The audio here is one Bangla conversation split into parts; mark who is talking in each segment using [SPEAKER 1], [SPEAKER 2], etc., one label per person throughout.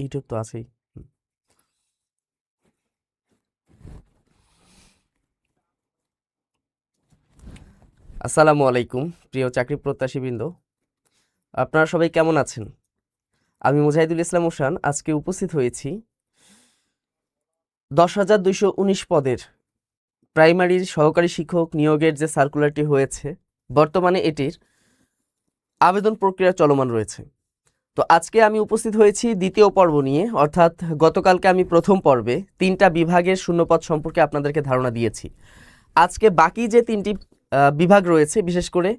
[SPEAKER 1] ইউটিউব তো আছেই। আসসালামু আলাইকুম, প্রিয় চাকরি প্রত্যাশীবৃন্দ। আপনারা সবাই কেমন আছেন? আমি মুজাহিদুল ইসলাম ওশান আজকে উপস্থিত হয়েছি দশ হাজার দুইশো উনিশ পদের প্রাইমারির সহকারী শিক্ষক নিয়োগের যে সার্কুলারটি হয়েছে, বর্তমানে এটির আবেদন প্রক্রিয়া চলমান রয়েছে। তো আজকে আমি উপস্থিত হয়েছি দ্বিতীয় পর্ব নিয়ে, অর্থাৎ গতকালকে আমি প্রথম পর্বে তিনটা বিভাগের শূন্যপদ সম্পর্কে আপনাদেরকে ধারণা দিয়েছি। আজকে বাকি যে তিনটি বিভাগ রয়েছে, বিশেষ করে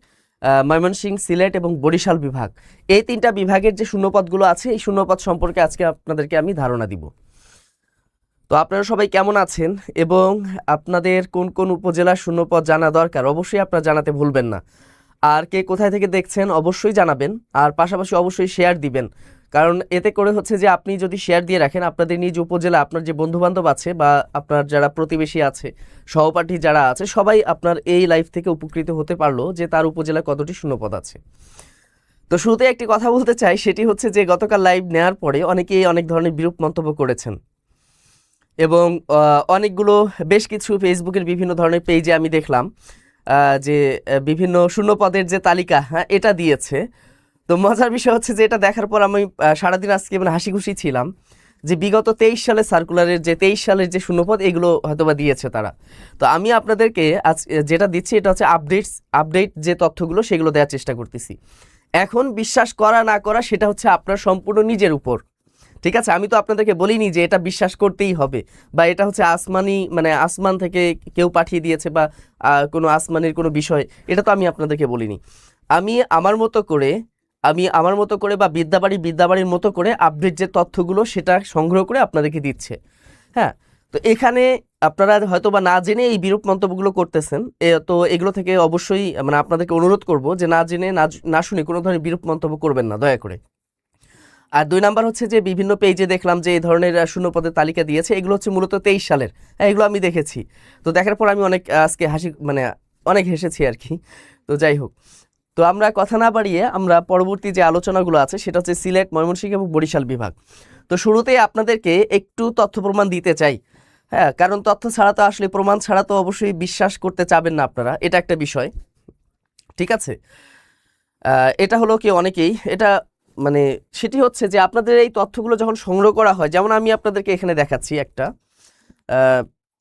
[SPEAKER 1] ময়মনসিংহ সিলেট এবং বরিশাল বিভাগ, এই তিনটা বিভাগের যে শূন্যপদগুলো আছে, এই শূন্যপদ সম্পর্কে আজকে আপনাদেরকে আমি ধারণা দিব। তো আপনারা সবাই কেমন আছেন এবং আপনাদের কোন কোন উপজেলার শূন্যপদ জানা দরকার, অবশ্যই আপনারা জানাতে ভুলবেন না। আর কে কোথায় থেকে দেখছেন অবশ্যই জানাবেন, আর পাশাপাশি অবশ্যই শেয়ার দিবেন। কারণ এতে করে হচ্ছে যে আপনি যদি শেয়ার দিয়ে রাখেন, আপনাদের নিজ উপজেলা আপনার যে বন্ধুবান্ধব আছে বা আপনার যারা প্রতিবেশী আছে, সহপাঠী যারা আছে, সবাই আপনার এই লাইফ থেকে উপকৃত হতে পারল যে তার উপজেলা কতটি শূন্যপদ আছে। তো শুরুতে একটি কথা বলতে চাই, সেটি হচ্ছে যে গতকাল লাইভ নেওয়ার পরে অনেকেই অনেক ধরনের বিরূপ মন্তব্য করেছেন। এবং অনেকগুলো বেশ কিছু ফেসবুকের বিভিন্ন ধরনের পেজে আমি দেখলাম। যে বিভিন্ন শূন্যপদের যে তালিকা হ্যাঁ এটা দিয়েছে। তো মজার বিষয় হচ্ছে যে, এটা দেখার পর আমি সারাদিন আজকে মানে হাসি খুশি ছিলাম যে, বিগত তেইশ সালের সার্কুলারের যে, তেইশ সালের যে শূন্যপদ, এগুলো হয়তোবা দিয়েছে তারা। তো আমি আপনাদেরকে আজ যেটা দিচ্ছি, এটা হচ্ছে আপডেটস আপডেট যে তথ্যগুলো, সেগুলো দেওয়ার চেষ্টা করতেছি। এখন বিশ্বাস করা না করা, সেটা হচ্ছে আপনার সম্পূর্ণ নিজের উপর। ঠিক আছে? আমি তো আপনাদেরকে বলিনি যে এটা বিশ্বাস করতেই হবে বা এটা হচ্ছে আসমানি মানে আসমান থেকে কেউ পাঠিয়ে দিয়েছে বা কোনো আসমানের কোনো বিষয়, এটা তো আমি আপনাদেরকে বলিনি। আমি আমার মতো করে, আমি আমার মতো করে বা বিদ্যাবাড়ি বিদ্যাবাড়ির মতো করে আপডেট যে তথ্যগুলো সেটা সংগ্রহ করে আপনাদেরকে দিচ্ছে। হ্যাঁ? তো এখানে আপনারা হয়তো বা না জেনে এই বিরূপ মন্তব্যগুলো করতেছেন তো এগুলো থেকে অবশ্যই মানে আপনাদেরকে অনুরোধ করব যে না জেনে, না না শুনে কোনো ধরনের বিরূপ মন্তব্য করবেন না, দয়া করে। আর দুই নাম্বার হচ্ছে যে বিভিন্ন পেজে দেখলাম যে এই ধরনের আহ, শূন্যপদের তালিকা দিয়েছে। এগুলো হচ্ছে মূলত তেইশ সালের। হ্যাঁ এগুলো আমি দেখেছি। তো দেখার পর আমি অনেক আজকে হাসি মানে অনেক হেসেছি আর কি। তো যাই হোক। তো আমরা কথা না বাড়িয়ে আমরা পরবর্তী যে আলোচনাগুলো আছে সেটা হচ্ছে সিলেট ময়মনসিংহ এবং বরিশাল বিভাগ। তো শুরুতেই আপনাদেরকে একটু তথ্য প্রমাণ দিতে চাই। হ্যাঁ কারণ তথ্য ছাড়া তো আসলে প্রমাণ ছাড়া তো অবশ্যই বিশ্বাস করতে চাবেন না আপনারা। এটা একটা বিষয়। ঠিক আছে? এটা হলো কি অনেকেই এটা মানে সেটি হচ্ছে যে আপনাদের এই তথ্যগুলো যখন সংগ্রহ করা হয়, যেমন আমি আপনাদেরকে এখানে দেখাচ্ছি একটা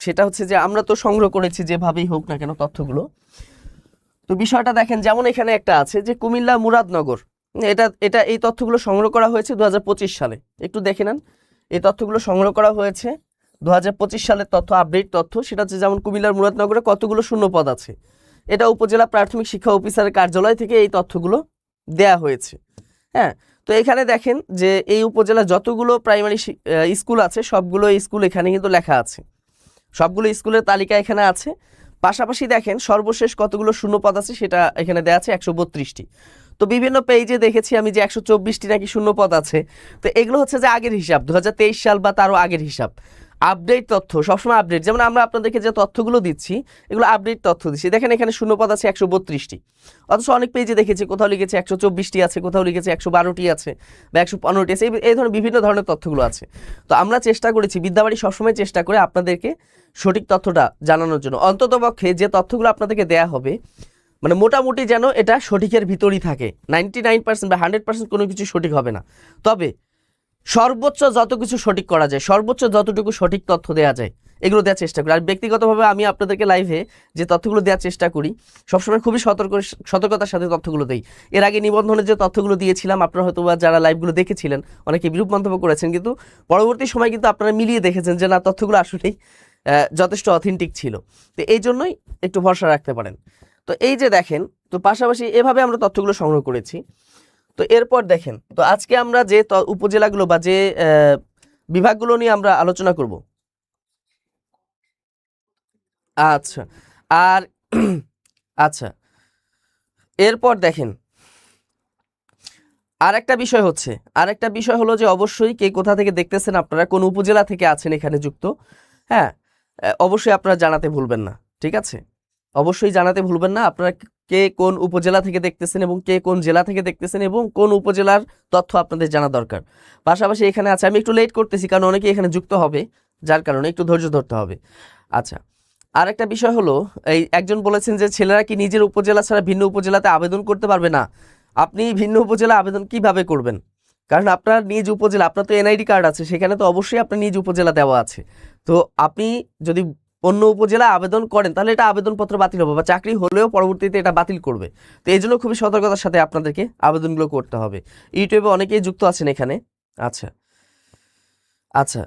[SPEAKER 1] সেটা হচ্ছে যে আমরা তো সংগ্রহ করেছি যেভাবেই হোক না কেন তথ্যগুলো। তো বিষয়টা দেখেন, যেমন এখানে একটা আছে যে কুমিল্লা মুরাদনগর, এটা এটা এই তথ্যগুলো সংগ্রহ করা হয়েছে দু হাজার পঁচিশ সালে। একটু দেখে নেন, এই তথ্যগুলো সংগ্রহ করা হয়েছে দুহাজার পঁচিশ সালের তথ্য আপডেট তথ্য, সেটা হচ্ছে যেমন কুমিল্লার মুরাদনগরে কতগুলো শূন্যপদ আছে। এটা উপজেলা প্রাথমিক শিক্ষা অফিসারের কার্যালয় থেকে এই তথ্যগুলো দেয়া হয়েছে। হ্যাঁ? তো এখানে দেখেন যে এই উপজেলা যতগুলো প্রাইমারি স্কুল আছে, সবগুলো স্কুল এখানে কিন্তু লেখা আছে। সবগুলো স্কুলের তালিকা এখানে আছে। পাশাপাশি দেখেন সর্বশেষ কতগুলো শূন্যপদ আছে সেটা এখানে দেওয়া আছে একশো বত্রিশটি। তো বিভিন্ন পেজে দেখেছি আমি যে একশো চব্বিশটি নাকি শূন্যপদ আছে। তো এগুলো হচ্ছে যে আগের হিসাব দু হাজার তেইশ সাল বা তারও আগের হিসাব। আপডেট তথ্য, সবসময় আপডেট যেমন আমরা আপনাদেরকে যে তথ্যগুলো দিচ্ছি, এগুলো আপডেট তথ্য দিচ্ছি। দেখেন এখানে শূন্যপদ আছে একশো বত্রিশটি। অথচ অনেক পেজে দেখেছি, কোথাও লিখেছে একশো চব্বিশটি আছে, কোথাও লিখেছে একশো বারোটি আছে বা একশো পনেরোটি আছে। এই- ধরনের বিভিন্ন ধরনের তথ্যগুলো আছে। তো আমরা চেষ্টা করেছি, বিদ্যাবাড়ি সবসময় চেষ্টা করে আপনাদেরকে সঠিক তথ্যটা জানানোর জন্য। অন্ততপক্ষে যে তথ্যগুলো আপনাদেরকে দেয়া হবে মানে মোটামুটি যেন এটা সঠিকের ভিতরই থাকে। নাইনটি নাইন পার্সেন্ট বা হান্ড্রেড পার্সেন্ট কোনো কিছু সঠিক হবে না। তবে সর্বোচ্চ যত কিছু সঠিক করা যায়, সর্বোচ্চ যতটুকু সঠিক তথ্য দেওয়া যায়, এগুলো দেওয়ার চেষ্টা করি। আর ব্যক্তিগতভাবে আমি আপনাদেরকে লাইভে যে তথ্যগুলো দেওয়ার চেষ্টা করি, সবসময় খুবই সতর্ক, সতর্কতার সাথে তথ্যগুলো দেই। এর আগে নিবন্ধনের যে তথ্যগুলো দিয়েছিলাম, আপনারা হয়তো বা যারা লাইভগুলো দেখেছিলেন, অনেকে বিরূপ মন্তব্য করেছেন, কিন্তু পরবর্তী সময় কিন্তু আপনারা মিলিয়ে দেখেছেন যে না, তথ্যগুলো আসলেই যথেষ্ট অথেন্টিক ছিল। তো এই জন্যই একটু ভরসা রাখতে পারেন। তো এই যে দেখেন, তো পাশাপাশি এভাবে আমরা তথ্যগুলো সংগ্রহ করেছি। তো এরপর দেখেন, তো আজকে আমরা যে উপজেলাগুলো বা যে বিভাগগুলো নিয়ে আমরা আলোচনা করব। আচ্ছা আর আচ্ছা এরপর দেখেন আর একটা বিষয় হচ্ছে আর একটা বিষয় হলো যে অবশ্যই কে কোথা থেকে দেখতেছেন, আপনারা কোন উপজেলা থেকে আছেন এখানে যুক্ত হ্যাঁ? অবশ্যই আপনারা জানাতে ভুলবেন না, ঠিক আছে? অবশ্যই জানাতে ভুলবেন না, আপনারা কে কোন উপজেলা থেকে দেখতেছেন এবং কে কোন জেলা থেকে দেখতেছেন এবং কোন উপজেলার তথ্য আপনাদের জানা দরকার। পাশাপাশি এখানে আছে, আমি একটু লেট করতেছি কারণ অনেকে এখানে যুক্ত হবে, যার কারণে একটু ধৈর্য ধরতে হবে। আচ্ছা আর একটা বিষয় হলো, এই একজন বলেছেন যে ছেলেরা কি নিজের উপজেলা ছাড়া ভিন্ন উপজেলাতে আবেদন করতে পারবে না? আপনি ভিন্ন উপজেলা আবেদন কীভাবে করবেন? কারণ আপনার নিজ উপজেলা, আপনার তো এনআইডি কার্ড আছে, সেখানে তো অবশ্যই আপনার নিজ উপজেলা দেওয়া আছে। তো আপনি যদি অন্য উপজেলা আবেদন করেন, তাহলে এটা আবেদনপত্র বাতিল হবে বা চাকরি হলেও পরবর্তীতে এটা বাতিল করবে। তো এই জন্য খুবই সতর্কতার সাথে আপনাদেরকে আবেদনগুলো করতে হবে। ইউটিউবে অনেকেই যুক্ত আছেন এখানে। আচ্ছা। আচ্ছা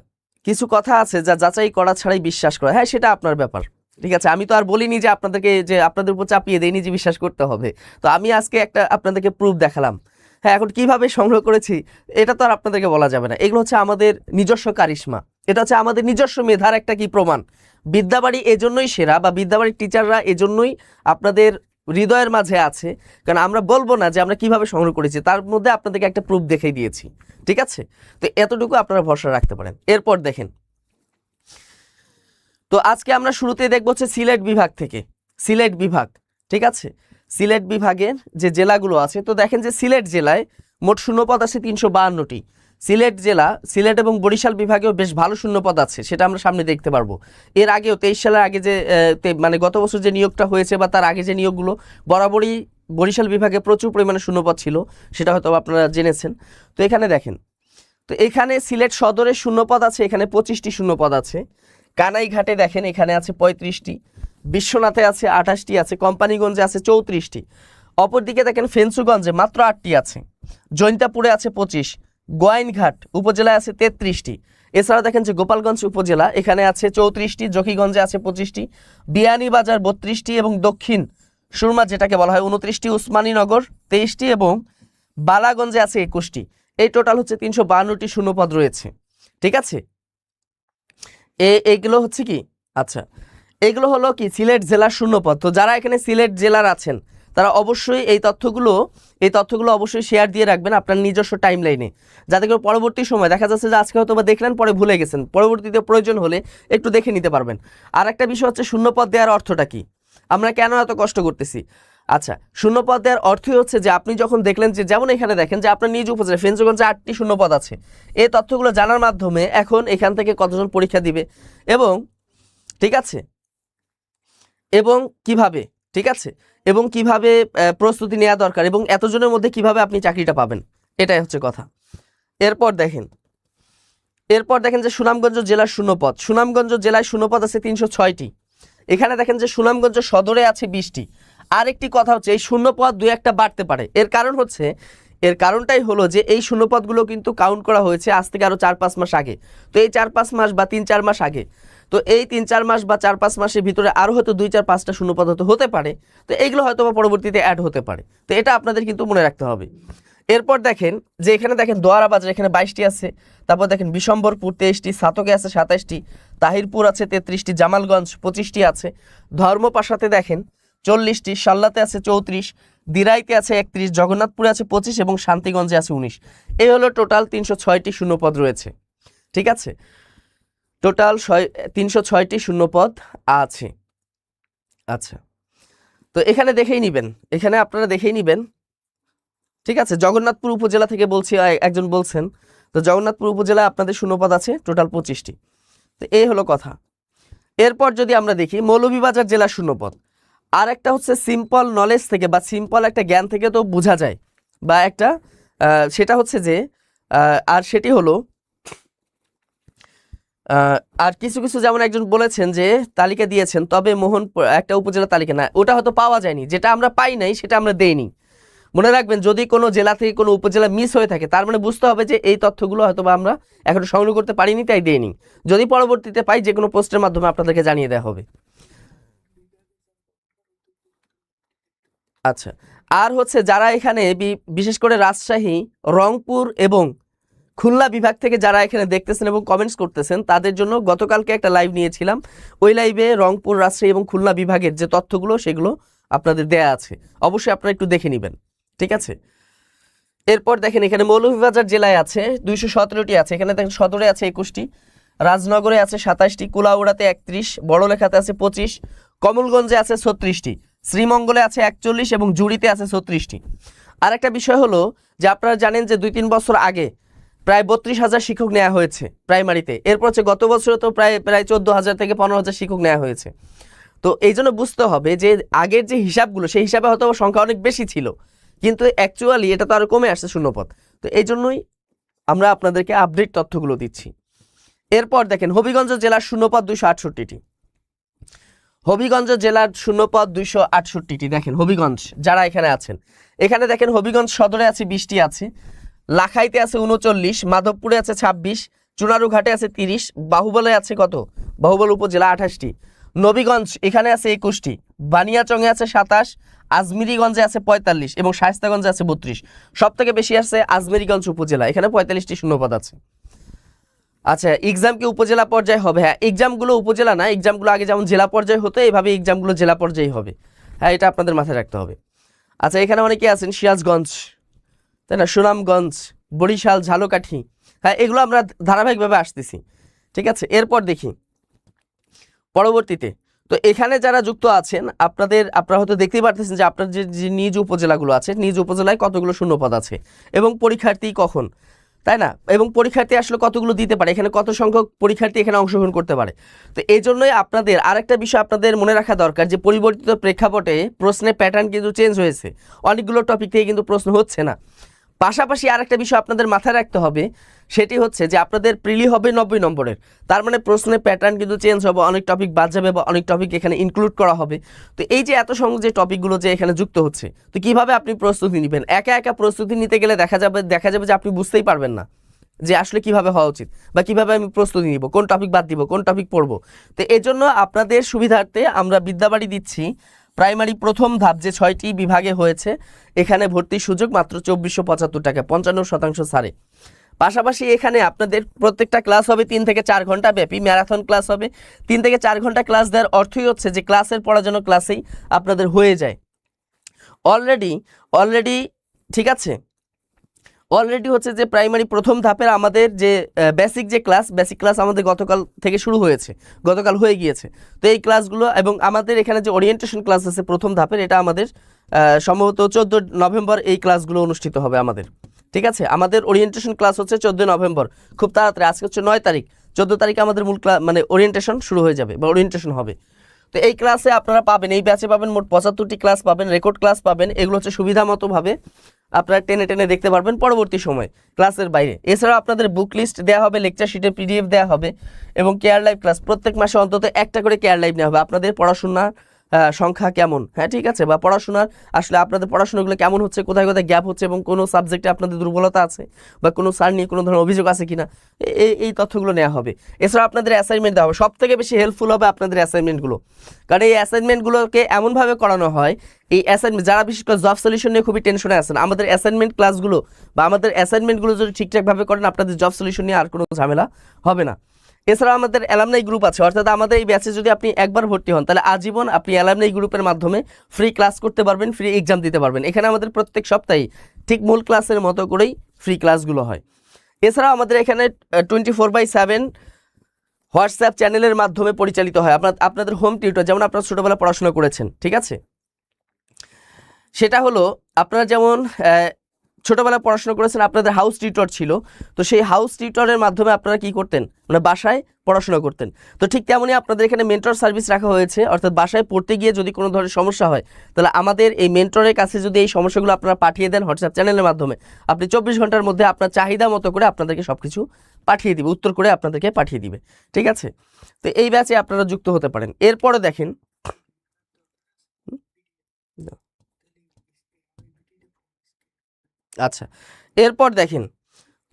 [SPEAKER 1] কিছু কথা আছে যা যাচাই করা ছাড়াই বিশ্বাস করা। হ্যাঁ সেটা আপনার ব্যাপার। ঠিক আছে, আমি তো আর বলিনি যে আপনাদেরকে যে আপনাদের উপর চাপিয়ে দেয়নি যে বিশ্বাস করতে হবে। তো আমি আজকে একটা আপনাদেরকে প্রুফ দেখালাম। হ্যাঁ এখন কীভাবে সংগ্রহ করেছি, এটা তো আর আপনাদেরকে বলা যাবে না। এগুলো হচ্ছে আমাদের নিজস্ব কারিশমা। এটা হচ্ছে আমাদের নিজস্ব মেধার একটা কি প্রমাণ? বিদ্যাবাড়ি এজন্যই সেরা বা বিদ্যাবাড়ির টিচাররা এজন্যই আপনাদের হৃদয়ের মাঝে আছে। কারণ আমরা বলব না যে আমরা কীভাবে সংগ্রহ করেছি, তার মধ্যে আপনাদেরকে একটা প্রুফ দেখিয়ে দিয়েছি। ঠিক আছে? তো এতটুকু আপনারা ভরসা রাখতে পারেন। এরপর দেখেন। তো আজকে আমরা শুরুতে দেখব হচ্ছে সিলেট বিভাগ থেকে। সিলেট বিভাগ। ঠিক আছে? সিলেট বিভাগের যে জেলাগুলো আছে, তো দেখেন যে সিলেট জেলায় মোট শূন্যপদ আছে তিনশো বাহান্নটি। সিলেট জেলা, সিলেট এবং বরিশাল বিভাগেও বেশ ভালো শূন্যপদ আছে, সেটা আমরা সামনে দেখতে পারব। এর আগেও তেইশ সালের আগে যে মানে গত বছর যে নিয়োগটা হয়েছে বা তার আগে যে নিয়োগগুলো, বরাবরই বরিশাল বিভাগে প্রচুর পরিমাণে শূন্যপদ ছিল, সেটা হয়তো আপনারা জেনেছেন। তো এখানে দেখেন, তো এখানে সিলেট সদরে শূন্যপদ আছে, এখানে পঁচিশটি শূন্যপদ আছে। কানাইঘাটে দেখেন, এখানে আছে পঁয়ত্রিশটি, বিশ্বনাথে আছে আঠাশটি, আছে কোম্পানিগঞ্জে আছে চৌত্রিশটি। অপরদিকে দেখেন ফেন্সুগঞ্জে মাত্র আটটি আছে, জৈন্তাপুরে আছে পঁচিশ গোয়াইনঘাট উপজেলায় আছে তেত্রিশটি। এছাড়া দেখেন যে গোপালগঞ্জ উপজেলা, এখানে আছে চৌত্রিশটি, জকিগঞ্জে আছে পঁচিশটি, বিয়ানীবাজার বত্রিশটি এবং দক্ষিণ সুরমা যেটাকে বলা হয় উনত্রিশটি উসমানীনগর তেইশটি এবং বালাগঞ্জে আছে একুশটি। এই টোটাল হচ্ছে তিনশো বাহান্নটি শূন্যপদ রয়েছে। ঠিক আছে? এ, এগুলো হচ্ছে কি? আচ্ছা এগুলো হলো কি? সিলেট জেলার শূন্যপদ। তো যারা এখানে সিলেট জেলার আছেন তারা অবশ্যই এই তথ্যগুলো এই তথ্যগুলো অবশ্যই শেয়ার দিয়ে রাখবেন আপনার নিজস্ব টাইম লাইনে যাতে করে পরবর্তী সময় দেখা যাচ্ছে যে আজকে হয়তো বা দেখলেন, পরে ভুলে গেছেন। পরবর্তীতে প্রয়োজন হলে একটু দেখে নিতে পারবেন। আর একটা বিষয় হচ্ছে শূন্যপদ দেওয়ার অর্থটা কি? আমরা কেন এত কষ্ট করতেছি? আচ্ছা শূন্যপদ দেওয়ার অর্থই হচ্ছে যে আপনি যখন দেখলেন যে, যেমন এখানে দেখেন যে আপনার নিজ উপজেলা ফেঞ্চগঞ্জে আটটি শূন্যপদ আছে। এই তথ্যগুলো জানার মাধ্যমে এখন এখান থেকে কতজন পরীক্ষা দিবে এবং, ঠিক আছে? এবং কীভাবে? ঠিক আছে? এবং কীভাবে প্রস্তুতি নেওয়া দরকার এবং এতজনের মধ্যে কীভাবে আপনি চাকরিটা পাবেন, এটাই হচ্ছে কথা। এরপর দেখেন এরপর দেখেন যে সুনামগঞ্জ জেলার শূন্যপদ। সুনামগঞ্জ জেলায় শূন্যপদ আছে তিনশো ছয়টি। এখানে দেখেন যে সুনামগঞ্জ সদরে আছে বিশটি। আরেকটি কথা হচ্ছে, এই শূন্যপদ দু একটা বাড়তে পারে। এর কারণ হচ্ছে, এর কারণটাই হলো যে এই শূন্যপদগুলো কিন্তু কাউন্ট করা হয়েছে আজ থেকে আরও চার পাঁচ মাস আগে। তো এই চার পাঁচ মাস বা তিন চার মাস আগে তো এই তিন, চার মাস বা চার, পাঁচ মাসের ভিতরে আরও হয়তো দুই, চার, পাঁচটা শূন্যপদ হয়তো হতে পারে। তো এইগুলো হয়তো বা পরবর্তীতে অ্যাড হতে পারে। তো এটা আপনাদের কিন্তু মনে রাখতে হবে। এরপর দেখেন যে এখানে দেখেন দোয়ারা বাজার এখানে বাইশটি আছে। তারপর দেখেন বিশম্বরপুর তেইশটি, সাতকে আছে সাতাশটি তাহিরপুর আছে তেত্রিশটি, জামালগঞ্জ পঁচিশটি আছে। ধর্মপাশাতে দেখেন চল্লিশটি সাল্লাতে আছে চৌত্রিশ, দিরাইতে আছে একত্রিশ, জগন্নাথপুরে আছে পঁচিশ এবং শান্তিগঞ্জে আছে উনিশ। এই হলো টোটাল তিনশো ছয়টি শূন্যপদ রয়েছে। ঠিক আছে? টোটাল ছয়, তিনশো ছয়টি শূন্যপদ আছে। আচ্ছা। তো এখানে দেখেই নিবেন। এখানে আপনারা দেখেই নিবেন। ঠিক আছে? জগন্নাথপুর উপজেলা থেকে বলছি একজন বলছেন। তো জগন্নাথপুর উপজেলায় আপনাদের শূন্যপদ আছে, টোটাল পঁচিশটি। তো এই হলো কথা। এরপর যদি আমরা দেখি, মৌলভীবাজার জেলার শূন্যপদ। আর একটা হচ্ছে সিম্পল নলেজ থেকে বা সিম্পল একটা জ্ঞান থেকে তো বোঝা যায়। বা একটা সেটা হচ্ছে যে আর সেটি হলো আর কিছু কিছু যেমন একজন বলেছেন যে তালিকা দিয়েছেন, তবে মোহন একটা উপজেলা তালিকা না, ওটা হয়তো পাওয়া যায়নি। যেটা আমরা পাই নাই, সেটা আমরা দেইনি। মনে রাখবেন, যদি কোনো জেলা থেকে কোনো উপজেলা মিস হয়ে থাকে, তার মানে বুঝতে হবে যে এই তথ্যগুলো হয়তো বা আমরা এখনও সংগ্রহ করতে পারিনি, তাই দেইনি। যদি পরবর্তীতে পাই, যে কোনো পোস্টের মাধ্যমে আপনাদেরকে জানিয়ে দেওয়া হবে। আচ্ছা আর হচ্ছে যারা এখানে বিশেষ করে রাজশাহী, রংপুর এবং খুলনা বিভাগ থেকে যারা এখানে দেখতেছেন এবং কমেন্টস করতেছেন, তাদের জন্য গতকালকে একটা লাইভ নিয়েছিলাম। ওই লাইভে রংপুর, রাজশাহী এবং খুলনা বিভাগের যে তথ্যগুলো, সেগুলো আপনাদের দেয়া আছে। অবশ্যই আপনারা একটু দেখে নেবেন। ঠিক আছে? এরপর দেখেন, এখানে মৌলভীবাজার জেলায় আছে, দুইশো সতেরোটি আছে। এখানে দেখেন, সদরে আছে একুশটি, রাজনগরে আছে সাতাশটি, কুলাউড়াতে একত্রিশ, বড়লেখাতে আছে পঁচিশ, কমলগঞ্জে আছে ছত্রিশটি, শ্রীমঙ্গলে আছে একচল্লিশ এবং জুড়িতে আছে ছত্রিশটি। আর একটা বিষয় হলো যে, আপনারা জানেন যে দুই তিন বছর আগে প্রায় বত্রিশ হাজার শিক্ষক নেওয়া হয়েছে প্রাইমারিতে। এরপর হচ্ছে গত বছর তো প্রায় প্রায় চোদ্দ হাজার থেকে পনেরো হাজার শিক্ষক নেওয়া হয়েছে। তো এই জন্য বুঝতে হবে যে আগের যে হিসাবগুলো, সেই হিসাবে হয়তো সংখ্যা অনেক বেশি ছিল। কিন্তু অ্যাকচুয়ালি এটা তো আরও কমে আসছে শূন্যপদ। তো এই জন্যই আমরা আপনাদেরকে আপডেট তথ্যগুলো দিচ্ছি। এরপর দেখেন, হবিগঞ্জ জেলার শূন্যপদ দুইশো আটষট্টিটি। হবিগঞ্জ জেলার শূন্যপদ দুইশো আটষট্টিটি, দেখেন হবিগঞ্জ, যারা এখানে আছেন। এখানে দেখেন হবিগঞ্জ সদরে আছে বৃষ্টি আছে। লাখাইতে আছে উনচল্লিশ, মাধবপুরে আছে ছাব্বিশ, চুনারুঘাটে আছে তিরিশ, বাহুবলে আছে কত? বাহুবল উপজেলা আঠাশটি। নবীগঞ্জ, এখানে আছে একুশটি। বানিয়াচংয়ে আছে সাতাশ, আজমিরিগঞ্জে আছে পঁয়তাল্লিশ এবং শায়স্তাগঞ্জে আছে বত্রিশ। সব থেকে বেশি আছে আজমেরিগঞ্জ উপজেলা। এখানে পঁয়তাল্লিশটি শূন্যপদ আছে। আচ্ছা এক্সাম কি উপজেলা পর্যায়ে হবে। হ্যাঁ এক্সামগুলো উপজেলা না, এক্সামগুলো আগে যেমন জেলা পর্যায়ে হতো এইভাবে এক্সামগুলো জেলা পর্যায়ে হবে। হ্যাঁ এটা আপনাদের মাথায় রাখতে হবে। আচ্ছা এখানে অনেকে আছেন, সিরাজগঞ্জ। তাই না? সুনামগঞ্জ, বরিশাল, ঝালকাঠি হ্যাঁ এগুলো আমরা ধারাবাহিকভাবে আসতেছি। ঠিক আছে? এরপর দেখি। পরবর্তীতে, তো এখানে যারা যুক্ত আছেন, আপনাদের, আপনারা হয়তো দেখতেই পারতেছেন যে আপনার যে নিজ উপজেলাগুলো আছে, নিজ উপজেলায় কতগুলো শূন্যপদ আছে এবং পরীক্ষার্থী কখন? তাই না? এবং পরীক্ষার্থী আসলে কতগুলো দিতে পারে? এখানে কত সংখ্যক পরীক্ষার্থী এখানে অংশগ্রহণ করতে পারে? তো এই জন্যই আপনাদের আরেকটা বিষয় আপনাদের মনে রাখা দরকার যে, পরিবর্তিত প্রেক্ষাপটে প্রশ্নের প্যাটার্ন কিন্তু চেঞ্জ হয়েছে। অনেকগুলো টপিক থেকে কিন্তু প্রশ্ন হচ্ছে না। পাশাপাশি আরেকটা বিষয় আপনাদের মাথায় রাখতে হবে, সেটি হচ্ছে যে আপনাদের প্রিলি হবে নব্বই নম্বরের। তার মানে প্রশ্নের প্যাটার্ন কিন্তু চেঞ্জ হবে, অনেক টপিক বাদ যাবে বা অনেক টপিক এখানে ইনক্লুড করা হবে। তো এই যে এত সংখ্যক যে টপিকগুলো যে এখানে যুক্ত হচ্ছে, তো কীভাবে আপনি প্রস্তুতি নেবেন? একা একা প্রস্তুতি নিতে গেলে দেখা যাবে দেখা যাবে যে আপনি বুঝতেই পারবেন না যে আসলে কীভাবে হওয়া উচিত বা কীভাবে আমি প্রস্তুতি নিব, কোন টপিক বাদ দিব, কোন টপিক পড়ব। তো এই জন্য আপনাদের সুবিধার্থে আমরা বিদ্যাবাড়ি দিচ্ছি প্রাইমারি প্রথম ধাপ যে ছয়টি বিভাগে হয়েছে, এখানে ভর্তির সুযোগ মাত্র চব্বিশশো পঁচাত্তর টাকা, পঞ্চান্ন শতাংশ সারে। পাশাপাশি এখানে আপনাদের প্রত্যেকটা ক্লাস হবে তিন থেকে চার ঘণ্টা ব্যাপী, ম্যারাথন ক্লাস হবে। তিন থেকে চার ঘণ্টা ক্লাস দেওয়ার অর্থই হচ্ছে যে ক্লাসের পড়া যেন ক্লাসেই আপনাদের হয়ে যায়। অলরেডি অলরেডি ঠিক আছে? অলরেডি হচ্ছে যে প্রাইমারি প্রথম ধাপের আমাদের যে বেসিক যে ক্লাস বেসিক ক্লাস আমাদের গতকাল থেকে শুরু হয়েছে, গতকাল হয়ে গিয়েছে। তো এই ক্লাসগুলো এবং আমাদের এখানে যে ওরিয়েন্টেশন ক্লাস আছে প্রথম ধাপের, এটা আমাদের সম্ভবত চোদ্দ নভেম্বর এই ক্লাসগুলো অনুষ্ঠিত হবে আমাদের। ঠিক আছে? আমাদের ওরিয়েন্টেশন ক্লাস হচ্ছে চোদ্দ নভেম্বর। খুব তাড়াতাড়ি, আজকে হচ্ছে নয় তারিখ। চোদ্দ তারিখে আমাদের মূল মানে ওরিয়েন্টেশন শুরু হয়ে যাবে বা ওরিয়েন্টেশন হবে। তো এই ক্লাসে আপনারা পাবেন, এই ব্যাচে পাবেন মোট পঁচাত্তরটি ক্লাস পাবেন রেকর্ড ক্লাস পাবেন। এগুলো হচ্ছে সুবিধা মতোভাবে আপনারা টেনে টেনে দেখতে পারবেন পরবর্তী সময় ক্লাসের বাইরে। এছাড়াও আপনাদের বুক লিস্ট দেওয়া হবে লেকচার শিটের পিডিএফ দেওয়া হবে এবং কেয়ার লাইভ ক্লাস প্রত্যেক মাসে অন্তত একটা করে কেয়ার লাইভ নেওয়া হবে। আপনাদের পড়াশোনার আহ, সংখ্যা কেমন? হ্যাঁ ঠিক আছে, বা পড়াশোনার আসলে আপনাদের পড়াশোনাগুলো কেমন হচ্ছে, কোথায় কোথায় গ্যাপ হচ্ছে এবং কোনো সাবজেক্টে আপনাদের দুর্বলতা আছে বা কোনো স্যার নিয়ে কোনো ধরনের অভিযোগ আছে কিনা? এই এই তথ্যগুলো নেওয়া হবে। এছাড়া আপনাদের অ্যাসাইনমেন্ট দেওয়া হবে। সব থেকে বেশি হেল্পফুল হবে আপনাদের অ্যাসাইনমেন্টগুলো কারণ এই অ্যাসাইনমেন্টগুলোকে এমনভাবে করানো হয়, এই অ্যাসাইনমেন্ট যারা বিশেষ করে জব সলিউশন নিয়ে খুবই টেনশনে আছেন, আমাদের অ্যাসাইনমেন্ট ক্লাসগুলো বা আমাদের অ্যাসাইনমেন্টগুলো যদি ঠিকঠাকভাবে করেন, আপনাদের জব সলিউশন নিয়ে আর কোনো ঝামেলা হবে না। এছাড়া আমাদের অ্যালামনাই গ্রুপ আছে, অর্থাৎ আমাদের এই ব্যাচে যদি আপনি একবার ভর্তি হন, তাহলে আজীবন আপনি অ্যালামনাই গ্রুপের মাধ্যমে ফ্রি ক্লাস করতে পারবেন ফ্রি এক্সাম দিতে পারবেন। এখানে আমাদের প্রত্যেক সপ্তাহে ঠিক মূল ক্লাসের মতো করেই ফ্রি ক্লাসগুলো হয়। এছাড়াও আমাদের এখানে twenty four by seven WhatsApp চ্যানেলের মাধ্যমে পরিচালিত হয়। আপনার, আপনাদের হোম টিউটর যেমন আপনারা ছোটোবেলা পড়াশোনা করেছেন, ঠিক আছে? সেটা হলো, আপনারা যেমন ছোটবেলায় পড়াশোনা করেছেন, আপনাদের হাউস টিউটর ছিল। তো সেই হাউস টিউটরের মাধ্যমে আপনারা কি করতেন? মানে বাসায় পড়াশোনা করতেন। তো ঠিক তেমনই আপনাদের এখানে মেন্টর সার্ভিস রাখা হয়েছে। অর্থাৎ বাসায় পড়তে গিয়ে যদি কোনো ধরনের সমস্যা হয়, তাহলে আমাদের এই মেন্টরের কাছে যদি এই সমস্যাগুলো আপনারা পাঠিয়ে দেন হোয়াটসঅ্যাপ চ্যানেলের মাধ্যমে, আপনি চব্বিশ ঘণ্টার মধ্যে আপনার চাহিদা মতো করে আপনাদেরকে সব কিছু পাঠিয়ে দিবে, উত্তর করে আপনাদেরকে পাঠিয়ে দিবে। ঠিক আছে? তো এই ব্যাচে আপনারা যুক্ত হতে পারেন। এরপরে দেখেন আচ্ছা এরপর দেখেন,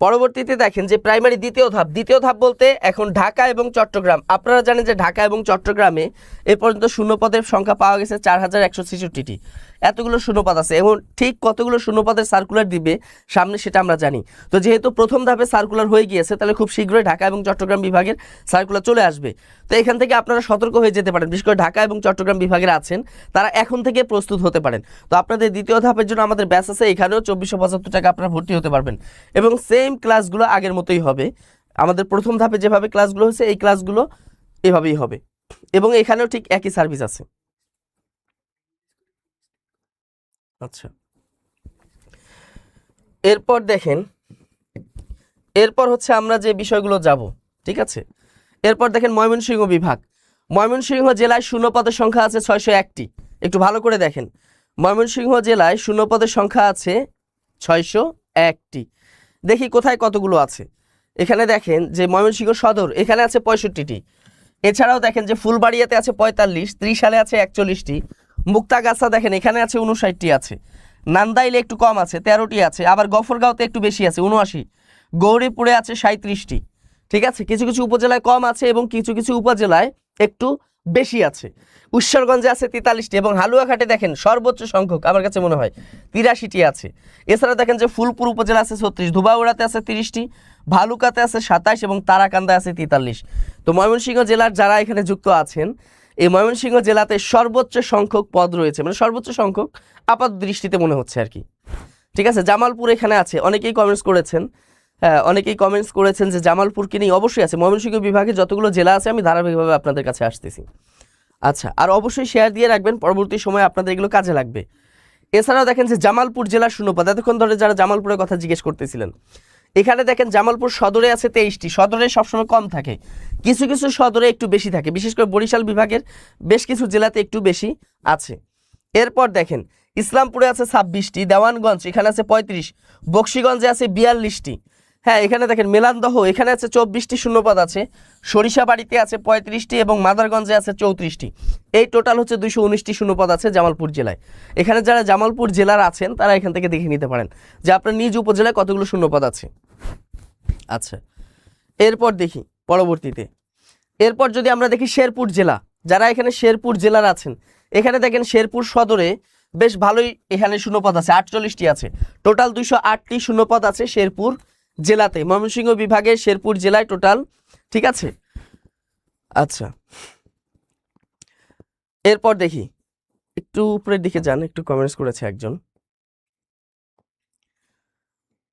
[SPEAKER 1] পরবর্তীতে দেখেন যে প্রাইমারি দ্বিতীয় ধাপ দ্বিতীয় ধাপ বলতে এখন ঢাকা এবং চট্টগ্রাম, আপনারা জানেন যে ঢাকা এবং চট্টগ্রামে এ পর্যন্ত শূন্য পদের সংখ্যা পাওয়া গেছে চার হাজার একশো ছেষট্টিটি। এতগুলো শূন্যপদ আছে এবং ঠিক কতগুলো শূন্যপদের সার্কুলার দিবে সামনে সেটা আমরা জানি। তো যেহেতু প্রথম ধাপে সার্কুলার হয়ে গিয়েছে, তাহলে খুব শীঘ্রই ঢাকা এবং চট্টগ্রাম বিভাগের সার্কুলার চলে আসবে। তো এখান থেকে আপনারা সতর্ক হয়ে যেতে পারেন, বিশেষ করে ঢাকা এবং চট্টগ্রাম বিভাগের আছেন, তারা এখন থেকে প্রস্তুত হতে পারেন। তো আপনাদের দ্বিতীয় ধাপের জন্য আমাদের ব্যাচ আছে, এখানেও চব্বিশশো পঁচাত্তর টাকা আপনারা ভর্তি হতে পারবেন। এবং সেম ক্লাসগুলো আগের মতোই হবে। আমাদের প্রথম ধাপে যেভাবে ক্লাসগুলো হয়েছে, এই ক্লাসগুলো এভাবেই হবে। এবং এখানেও ঠিক একই সার্ভিস আছে। আচ্ছা। এরপর দেখেন, এরপর হচ্ছে আমরা যে বিষয়গুলো যাব, ঠিক আছে? এরপর দেখেন ময়মনসিংহ বিভাগ। ময়মনসিংহ জেলায় শূন্যপদের সংখ্যা আছে ছয়শো একটি। একটু ভালো করে দেখেন। ময়মনসিংহ জেলায় শূন্যপদের সংখ্যা আছে ছয়শো একটি। দেখি কোথায় কতগুলো আছে। এখানে দেখেন যে ময়মনসিংহ সদর, এখানে আছে পঁয়ষট্টিটি। এছাড়াও দেখেন যে ফুলবাড়িয়াতে আছে পঁয়তাল্লিশ ত্রিশ সালে আছে একচল্লিশটি। মুক্তাগাছা দেখেন, এখানে আছে উনষাটটি আছে। নান্দাইলে একটু কম আছে, তেরোটি আছে, আবার গফরগাঁওতে একটু বেশি আছে উনআশি গৌরীপুরে আছে সাঁত্রিশটি ঠিক আছে? কিছু কিছু উপজেলায় কম আছে এবং কিছু কিছু উপজেলায় একটু বেশি আছে। ঈশ্বরগঞ্জে আছে তেতাল্লিশটি এবং হালুয়াঘাটে দেখেন সর্বোচ্চ সংখ্যক, আমার কাছে মনে হয় তিরাশিটি আছে। এছাড়া দেখেন যে ফুলপুর উপজেলা আছে ছত্রিশ, ধুবাউড়াতে আছে তিরিশটি, ভালুকাতে আছে সাতাইশ এবং তারাকান্দা আছে তেতাল্লিশ। তো ময়মনসিংহ জেলার যারা এখানে যুক্ত আছেন এই ময়মনসিংহ জেলাতে সর্বোচ্চ সংখ্যক পদ রয়েছে। মানে সর্বোচ্চ সংখ্যক আপাত দৃষ্টিতে মনে হচ্ছে আর কি। ঠিক আছে? জামালপুর এখানে আছে। অনেকেই কমেন্টস করেছেন। হ্যাঁ অনেকেই কমেন্টস করেছেন যে জামালপুরকে নিয়ে অবশ্যই আছে। ময়মনসিংহ বিভাগে যতগুলো জেলা আছে, আমি ধারাবাহিকভাবে আপনাদের কাছে আসতেছি। আচ্ছা আর অবশ্যই শেয়ার দিয়ে রাখবেন। পরবর্তী সময় আপনাদের এগুলো কাজে লাগবে। এছাড়াও দেখেন যে জামালপুর জেলার শূন্যপদ। এতক্ষণ ধরে যারা জামালপুরের কথা জিজ্ঞেস করতেছিলেন এখানে দেখেন জামালপুর সদরে আছে তেইশটি। সদরে সবসময় কম থাকে। কিছু কিছু সদরে একটু বেশি থাকে। বিশেষ করে বরিশাল বিভাগের বেশ কিছু জেলাতে একটু বেশি আছে। এরপর দেখেন, ইসলামপুরে আছে ছাব্বিশটি, দেওয়ানগঞ্জ, এখানে আছে পঁয়ত্রিশ, বক্সিগঞ্জে আছে বিয়াল্লিশটি। হ্যাঁ এখানে দেখেন মেলান্দহ, এখানে আছে চব্বিশটি শূন্যপদ আছে। সরিষাবাড়িতে আছে পঁয়ত্রিশটি এবং মাদারগঞ্জে আছে চৌত্রিশটি। এই টোটাল হচ্ছে দুইশো উনিশটি শূন্যপদ আছে জামালপুর জেলায়। এখানে যারা জামালপুর জেলার আছেন, তারা এখান থেকে দেখে নিতে পারেন যে আপনার নিজ উপজেলায় কতগুলো শূন্যপদ আছে। আচ্ছা এরপর দেখি, পরবর্তীতে। এরপর যদি আমরা দেখি শেরপুর জেলা, যারা এখানে শেরপুর জেলার আছেন, এখানে দেখেন শেরপুর সদরে বেশ ভালোই এখানে শূন্যপদ আছে, আটচল্লিশটি আছে। টোটাল দুইশো আটটি শূন্যপদ আছে শেরপুর জেলাতে। ময়মনসিংহ বিভাগে শেরপুর জেলায় টোটাল ঠিক আছে? আচ্ছা। এরপর দেখি, একটু উপরের দিকে যান, একটু কমেন্টস করেছে একজন।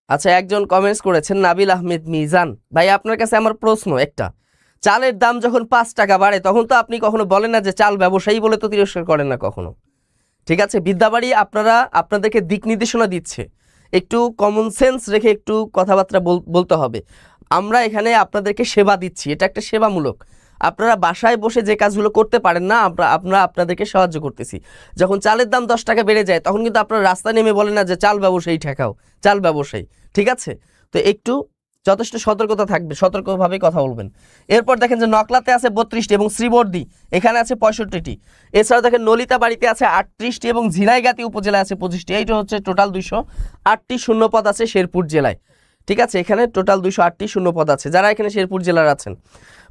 [SPEAKER 1] আচ্ছা একজন কমেন্টস করেছেন, নাবিল আহমেদ মিজান, ভাই আপনার কাছে আমার প্রশ্ন একটা। চালের দাম যখন পাঁচ টাকা বাড়ে, তখন তো আপনি কখনো বলেন না যে চাল ব্যবসায়ী বলে তো তিরস্কার করেন না কখনো। ঠিক আছে, বিদ্যাবাড়ি আপনারা, আপনাদেরকে দিক নির্দেশনা দিচ্ছে। একটু কমন সেন্স রেখে একটু কথাবার্তা বল- বলতে হবে। আমরা এখানে আপনাদেরকে সেবা দিচ্ছি। এটা একটা সেবামূলক। আপনারা বাসায় বসে যে কাজগুলো করতে পারেন না, আমরা আমরা আপনাদেরকে সাহায্য করতেছি। যখন চালের দাম দশ টাকা বেড়ে যায়, তখন কিন্তু আপনারা রাস্তায় নেমে বলেন না যে, চাল ব্যবসায়ী ঠেকাও, চাল ব্যবসায়ী। ঠিক আছে? তো একটু যথেষ্ট সতর্কতা থাকবে, সতর্কভাবে কথা বলবেন। এরপর দেখেন যে নকলাতে আছে বত্রিশটি এবং শ্রীবর্দি, এখানে আছে পঁয়ষট্টিটি। এছাড়াও দেখেন নলিতা বাড়িতে আছে আটত্রিশটি এবং ঝিনাইগাতি উপজেলায় আছে পঁচিশটি। এইটা হচ্ছে টোটাল দুইশো আটটি শূন্যপদ আছে শেরপুর জেলায়। ঠিক আছে? এখানে টোটাল দুইশো আটটি শূন্যপদ আছে। যারা এখানে শেরপুর জেলার আছেন।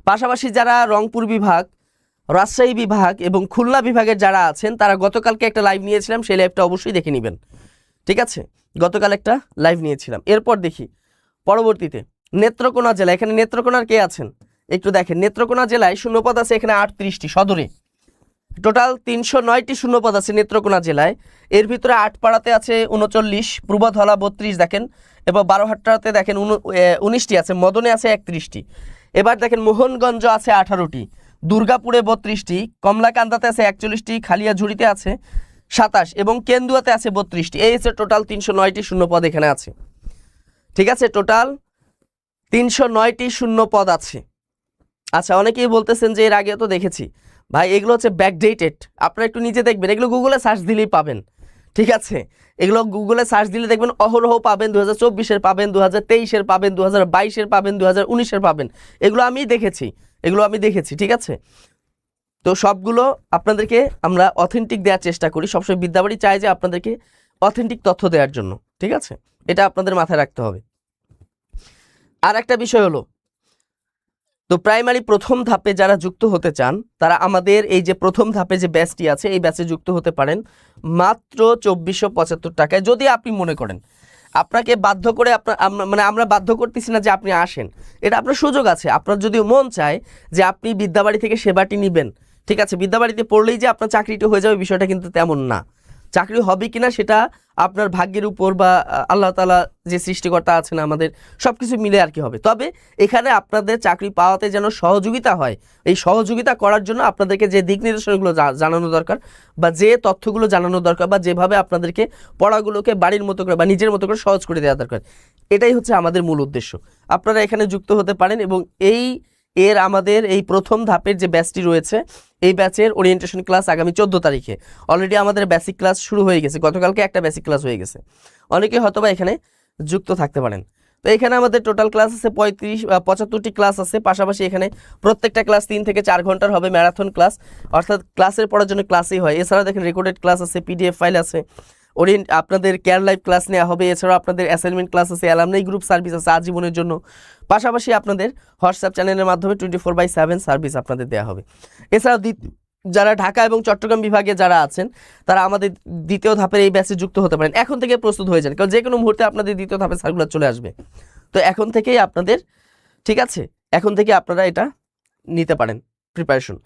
[SPEAKER 1] পাশাপাশি যারা রংপুর বিভাগ, রাজশাহী বিভাগ এবং খুলনা বিভাগের যারা আছেন, তারা গতকালকে একটা লাইভ নিয়েছিলাম, সেই লাইভটা অবশ্যই দেখে নেবেন। ঠিক আছে? গতকাল একটা লাইভ নিয়েছিলাম। এরপর দেখি, পরবর্তীতে নেত্রকোনা জেলা, এখানে নেত্রকোনার কে আছেন? একটু দেখেন, নেত্রকোনা জেলায় শূন্যপদ আছে এখানে আটত্রিশটি সদরে। টোটাল তিনশো নয়টি শূন্যপদ আছে নেত্রকোনা জেলায়। এর ভিতরে আটপাড়াতে আছে উনচল্লিশ, পূর্বধলা বত্রিশ দেখেন, এবং বারোহাট্টাতে দেখেন উনিশটি আছে, মদনে আছে একত্রিশটি। এবার দেখেন মোহনগঞ্জ আছে আঠারোটি, দুর্গাপুরে বত্রিশটি, কমলাকান্দাতে আছে একচল্লিশটি, খালিয়াঝুড়িতে আছে সাতাশ এবং কেন্দুয়াতে আছে বত্রিশটি। এই হচ্ছে টোটাল তিনশো নয়টি শূন্যপদ এখানে আছে। ঠিক আছে টোটাল তিনশো নয়টি শূন্য পদ আছে। আচ্ছা অনেকেই বলতেছেন যে এর আগেও তো দেখেছি। ভাই, এগুলো হচ্ছে ব্যাকডেটেড আপনারা একটু নিজে দেখবেন, এগুলো গুগলে সার্চ দিলেই পাবেন। ঠিক আছে? এগুলো গুগলে সার্চ দিলে দেখবেন অহরহ পাবেন দু হাজার চব্বিশের পাবেন দু হাজার তেইশের পাবেন দু হাজার বাইশের পাবেন দু হাজার উনিশের পাবেন। এগুলো আমি দেখেছি, এগুলো আমি দেখেছি, ঠিক আছে? তো সবগুলো আপনাদেরকে আমরা অথেন্টিক দেওয়ার চেষ্টা করি। সবসময় বিদ্যাবাড়ি চাই যে আপনাদেরকে অথেন্টিক তথ্য দেওয়ার জন্য, ঠিক আছে? এটা আপনাদের মাথায় রাখতে হবে। আর একটা বিষয় হলো তো প্রাইমারি প্রথম ধাপে যারা যুক্ত হতে চান, তারা আমাদের এই যে প্রথম ধাপে যে ব্যাচটি আছে, এই ব্যাচে যুক্ত হতে পারেন মাত্র চব্বিশশো পঁচাত্তর টাকায়। যদি আপনি মনে করেন, আপনাকে বাধ্য করে আপনার মানে আমরা বাধ্য করতেছি না যে আপনি আসেন। এটা আপনার সুযোগ আছে। আপনার যদি মন চায় যে আপনি বিদ্যাবাড়ি থেকে সেবাটি নেবেন, ঠিক আছে? বিদ্যাবাড়িতে পড়লেই যে আপনার চাকরিটি হয়ে যাবে, বিষয়টা কিন্তু তেমন না। চাকরি হবে কিনা সেটা আপনার ভাগ্যের উপর বা আল্লাহ তালা যে সৃষ্টিকর্তা আছেন আমাদের সব কিছু মিলে আর কি হবে। তবে এখানে আপনাদের চাকরি পাওয়াতে যেন সহযোগিতা হয়, এই সহযোগিতা করার জন্য আপনাদেরকে যে দিক নির্দেশনাগুলো জানানো দরকার বা যে তথ্যগুলো জানানো দরকার বা যেভাবে আপনাদেরকে পড়াগুলোকে বাড়ির মতো করে বা নিজের মতো করে সহজ করে দেওয়া দরকার, এটাই হচ্ছে আমাদের মূল উদ্দেশ্য। আপনারা এখানে যুক্ত হতে পারেন এবং এই এর আমাদের এই প্রথম ধাপের যে ব্যাচটি রয়েছে, এই ব্যাচের ওরিয়েন্টেশন ক্লাস আগামী চোদ্দ তারিখে। অলরেডি আমাদের বেসিক ক্লাস শুরু হয়ে গেছে, গতকালকে একটা বেসিক ক্লাস হয়ে গেছে। অনেকে হয়তোবা এখানে যুক্ত থাকতে পারেন। তো এখানে আমাদের টোটাল ক্লাস আছে পঁয়ত্রিশ পঁচাত্তরটি ক্লাস আছে, পাশাপাশি এখানে প্রত্যেকটা ক্লাস তিন থেকে চার ঘণ্টার হবে ম্যারাথন ক্লাস অর্থাৎ ক্লাসের পড়ার জন্য ক্লাসই হয়। এছাড়া দেখেন রেকর্ডেড ক্লাস আছে পিডিএফ ফাইল আছে। ওরিয়েন্ট আপনাদের কেয়ার লাইফ ক্লাস নেওয়া হবে, এছাড়াও আপনাদের অ্যাসাইনমেন্ট ক্লাস আছে অ্যালামনাই গ্রুপ সার্ভিস আছে আজীবনের জন্য। পাশাপাশি আপনাদের হোয়াটসঅ্যাপ চ্যানেলের মাধ্যমে twenty four by seven service আপনাদের দেওয়া হবে। এছাড়াও যারা ঢাকা এবং চট্টগ্রাম বিভাগে যারা আছেন, তারা আমাদের দ্বিতীয় ধাপের এই ব্যাচে যুক্ত হতে পারেন। এখন থেকে প্রস্তুত হয়ে যান, কারণ যে কোনো মুহূর্তে আপনাদের দ্বিতীয় ধাপে সার্কুলার চলে আসবে। তো এখন থেকেই আপনাদের, ঠিক আছে? এখন থেকে আপনারা এটা নিতে পারেন প্রিপারেশন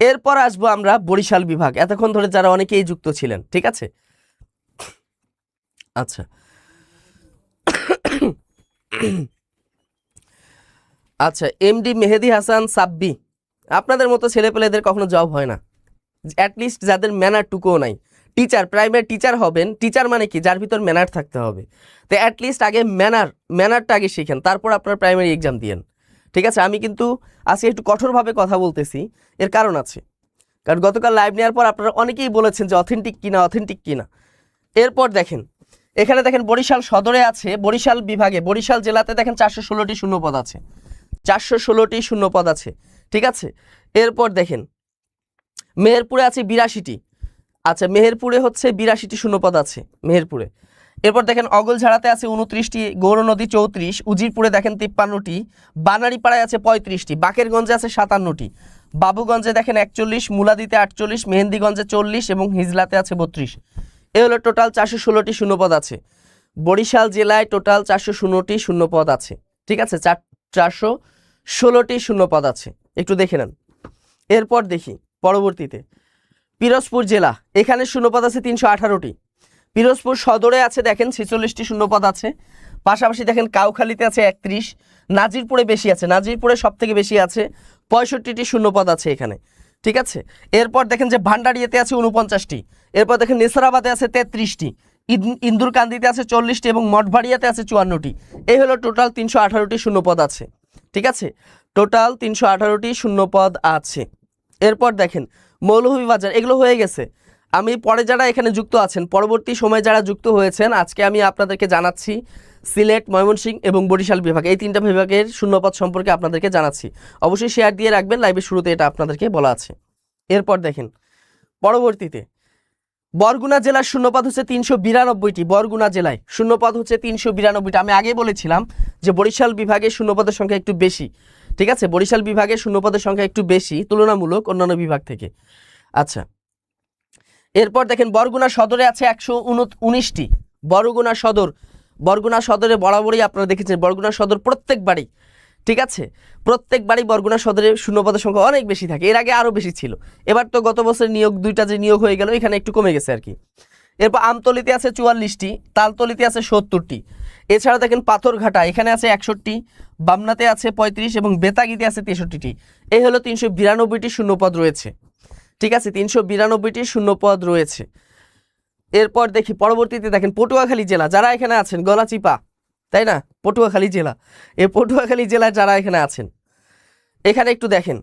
[SPEAKER 1] এরপর আসব আমরা বরিশাল বিভাগ। এতক্ষণ ধরে যারা অনেকেই যুক্ত ছিলেন, ঠিক আছে? আচ্ছা। আচ্ছা এমডি মেহেদি হাসান সাব্বি। আপনাদের মতো ছেলেপেলেদের কখনো জব হয় না। অ্যাটলিস্ট যাদের ম্যানারটুকুও নাই। টিচার প্রাইমারি টিচার হবেন। টিচার মানে কি? যার ভিতর ম্যানার থাকতে হবে। তো অ্যাটলিস্ট আগে ম্যানার ম্যানারটা আগে শিখেন। তারপর আপনার প্রাইমারি এক্সাম দিয়েন ঠিক আছে? আমি কিন্তু আজকে একটু কঠোরভাবে কথা বলতেছি। এর কারণ আছে। কারণ গতকাল লাইভ নেওয়ার পর আপনারা অনেকেই বলেছেন যে অথেন্টিক কিনা অথেন্টিক কিনা। এরপর দেখেন এখানে দেখেন বরিশাল সদরে আছে, বরিশাল বিভাগে, বরিশাল জেলাতে দেখেন চারশো ষোলোটি শূন্যপদ আছে। চারশো ষোলোটি শূন্যপদ আছে, ঠিক আছে? এরপর দেখেন, মেহেরপুরে আছে বিরাশিটি। আচ্ছা মেহেরপুরে হচ্ছে বিরাশিটি শূন্যপদ আছে, মেহেরপুরে। এরপর দেখেন অগলঝাড়াতে আছে উনত্রিশটি, গৌর নদী চৌত্রিশ, উজিরপুরে দেখেন তিপ্পান্নটি, বানারিপাড়ায় আছে পঁয়ত্রিশটি, বাকেরগঞ্জে আছে সাতান্নটি, বাবুগঞ্জে দেখেন একচল্লিশ, মুলাদিতে আটচল্লিশ, মেহেন্দিগঞ্জে চল্লিশ এবং হিজলাতে আছে বত্রিশ। এ হলো টোটাল চারশো ষোলোটি শূন্যপদ আছে। বরিশাল জেলায় টোটাল চারশো ষোলোটি শূন্যপদ আছে। ঠিক আছে? চার, চারশো ষোলোটি শূন্যপদ আছে। একটু দেখে নেন। এরপর দেখি, পরবর্তীতে। পিরোজপুর জেলা, এখানে শূন্যপদ আছে তিনশো আঠারোটি। পিরোজপুর সদরে আছে, দেখেন, ছেচল্লিশটি শূন্যপদ আছে। পাশাপাশি দেখেন, কাউখালীতে আছে একত্রিশ। নাজিরপুরে বেশি আছে। নাজিরপুরে সব থেকে বেশি আছে, পঁয়ষট্টিটি শূন্যপদ আছে এখানে। ঠিক আছে? এরপর দেখেন যে ভান্ডারিয়াতে আছে উনপঞ্চাশটি এরপর দেখেন নেসারাবাদে আছে তেত্রিশটি। ইন্দুরকান্দিতে আছে চল্লিশটি এবং মঠভাড়িয়াতে আছে চুয়ান্নটি। এই হলো টোটাল তিনশো আঠারোটি শূন্যপদ আছে। ঠিক আছে? টোটাল তিনশো আঠারোটি শূন্যপদ আছে। এরপর দেখেন, মৌলভীবাজার, এগুলো হয়ে গেছে। আমি পরে যারা এখানে যুক্ত আছেন, পরবর্তী সময়ে যারা যুক্ত হয়েছেন, আজকে আমি আপনাদেরকে জানাচ্ছি সিলেট, ময়মনসিংহ এবং বরিশাল বিভাগ। এই তিনটা বিভাগের শূন্যপদ সম্পর্কে আপনাদেরকে জানাচ্ছি। অবশ্যই শেয়ার দিয়ে রাখবেন লাইভের শুরুতে এটা আপনাদেরকে বলা আছে। এরপর দেখেন, পরবর্তীতে, বরগুনা জেলার শূন্যপদ হচ্ছে তিনশো বিরানব্বইটি। বরগুনা জেলায় শূন্যপদ হচ্ছে তিনশো বিরানব্বইটি। আমি আগে বলেছিলাম যে বরিশাল বিভাগের শূন্যপদের সংখ্যা একটু বেশি। ঠিক আছে? বরিশাল বিভাগের শূন্যপদের সংখ্যা একটু বেশি, তুলনামূলক অন্যান্য বিভাগ থেকে। আচ্ছা এরপর দেখেন বরগুনা সদরে আছে একশো উনিশটি। বরগুনা সদর, বরগুনা সদরে বরাবরই আপনারা দেখেছেন, বরগুনা সদর প্রত্যেক বাড়ি, ঠিক আছে? প্রত্যেক বাড়ি বরগুনা সদরে শূন্যপদের সংখ্যা অনেক বেশি থাকে, এর আগে আরও বেশি ছিল। এবার তো গত বছর নিয়োগ, দুইটা যে নিয়োগ হয়ে গেল, এখানে একটু কমে গেছে আর কি। এরপর আমতলিতে আছে চুয়াল্লিশটি, তালতলিতে আছে সত্তরটি। এছাড়া দেখেন পাথরঘাটা, এখানে আছে একষট্টি, বামনাতে আছে পঁয়ত্রিশ এবং বেতাগিতে আছে তেষট্টিটি। এই হলো তিনশো বিরানব্বইটি শূন্যপদ রয়েছে। ঠিক আছে, তিনশো বিরানব্বইটি শূন্যপদ রয়েছে। এরপর দেখি, পরবর্তীতে দেখেন, পটুয়াখালী জেলা, যারা এখানে আছেন, গলাচিপা, তাই না? পটুয়াখালী জেলা। এই পটুয়াখালী জেলায় যারা এখানে আছেন, এখানে একটু দেখেন।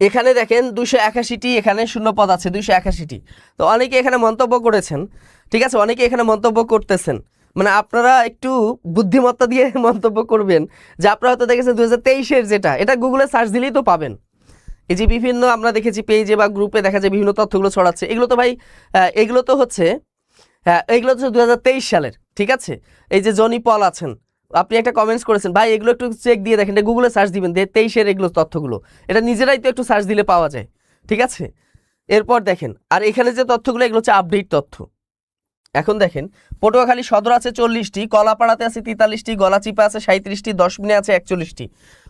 [SPEAKER 1] এখানে দেখেন দুশো একাশিটি এখানে শূন্যপদ আছে দুশো একাশিটি। তো অনেকে এখানে মন্তব্য করেছেন, ঠিক আছে, অনেকে এখানে মন্তব্য করতেছেন। মানে আপনারা একটু বুদ্ধিমত্তা দিয়ে মন্তব্য করবেন, যে আপনারা হয়তো দেখেছেন দু হাজার তেইশের যেটা, এটা গুগলে সার্চ দিলেই তো পাবেন। এই যে বিভিন্ন আমরা দেখেছি পেজে বা গ্রুপে দেখা যায় বিভিন্ন তথ্যগুলো ছড়াচ্ছে। এগুলো তো ভাই এগুলো তো হচ্ছে হ্যাঁ এগুলো হচ্ছে দু সালের, ঠিক আছে? এই যে জনি পল আছেন, আপনি একটা কমেন্টস করেছেন, ভাই, এগুলো একটু চেক দিয়ে দেখেন গুগলে সার্চ দিবেন, যে তেইশের এগুলো তথ্যগুলো। এটা নিজেরাই তো একটু সার্চ দিলে পাওয়া যায়, ঠিক আছে? এরপর দেখেন, আর এখানে যে তথ্যগুলো, এগুলো হচ্ছে আপডেট তথ্য। এখন দেখেন, পটুয়াখালী সদর আছে চল্লিশটি, কলাপাড়াতে আছে তেতাল্লিশটি, গলাচিপা আছে সাঁত্রিশটি দশমিনে আছে একচল্লিশটি।